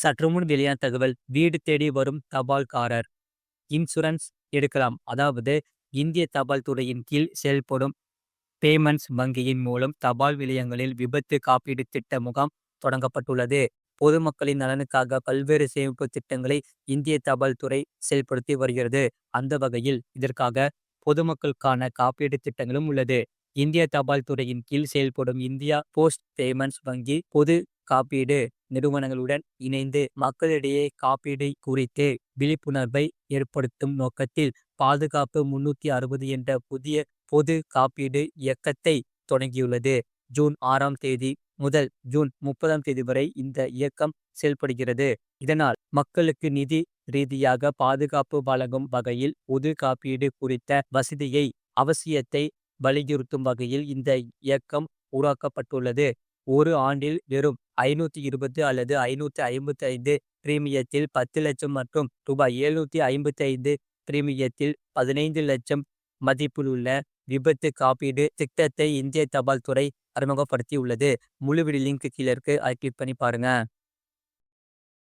சற்றுமுன் வெளியான தகவல் வீடு தேடி வரும் தபால்காரர். இன்சூரன்ஸ் எடுக்கலாம். அதாவது இந்திய தபால் துறையின் கீழ் செயல்படும் பேமெண்ட்ஸ் வங்கியின் மூலம் தபால் நிலையங்களில் விபத்து காப்பீடு திட்ட முகாம் தொடங்கப்பட்டுள்ளது. பொதுமக்களின் நலனுக்காக பல்வேறு சேமிப்பு திட்டங்களை இந்திய தபால் துறை செயல்படுத்தி வருகிறது. அந்த வகையில் இதற்காக பொதுமக்களுக்கான காப்பீடு திட்டங்களும் உள்ளது. இந்திய தபால் துறையின் கீழ் செயல்படும் இந்தியா போஸ்ட் பேமெண்ட்ஸ் வங்கி பொது காப்பீடு நிறுவனங்களுடன் இணைந்து மக்களிடையே காப்பீடு குறித்து விழிப்புணர்வை ஏற்படுத்தும் நோக்கத்தில் பாதுகாப்பு முன்னூத்தி அறுபது என்ற புதிய பொது காப்பீடு இயக்கத்தை தொடங்கியுள்ளது. ஜூன் ஆறாம் தேதி முதல் ஜூன் முப்பதாம் தேதி வரை இந்த இயக்கம் செயல்படுகிறது. இதனால் மக்களுக்கு நிதி ரீதியாக பாதுகாப்பு வழங்கும் வகையில் பொது காப்பீடு குறித்த வசதியை அவசியத்தை வலியுறுத்தும் வகையில் இந்த இயக்கம் உருவாக்கப்பட்டுள்ளது. ஒரு ஆண்டில் வெறும் ஐநூத்தி இருபது அல்லது ஐநூத்தி ஐம்பத்தி ஐந்து பிரீமியத்தில் பத்து லட்சம் மற்றும் ரூபாய் எழுநூத்தி ஐம்பத்தி ஐந்து பிரீமியத்தில் பதினைந்து லட்சம் மதிப்பிலுள்ள விபத்து காப்பீடு திட்டத்தை இந்திய தபால் துறை அறிமுகப்படுத்தியுள்ளது. முழு லிங்க் கீழே இருக்கு. அதை கிளிக் பண்ணி பாருங்க.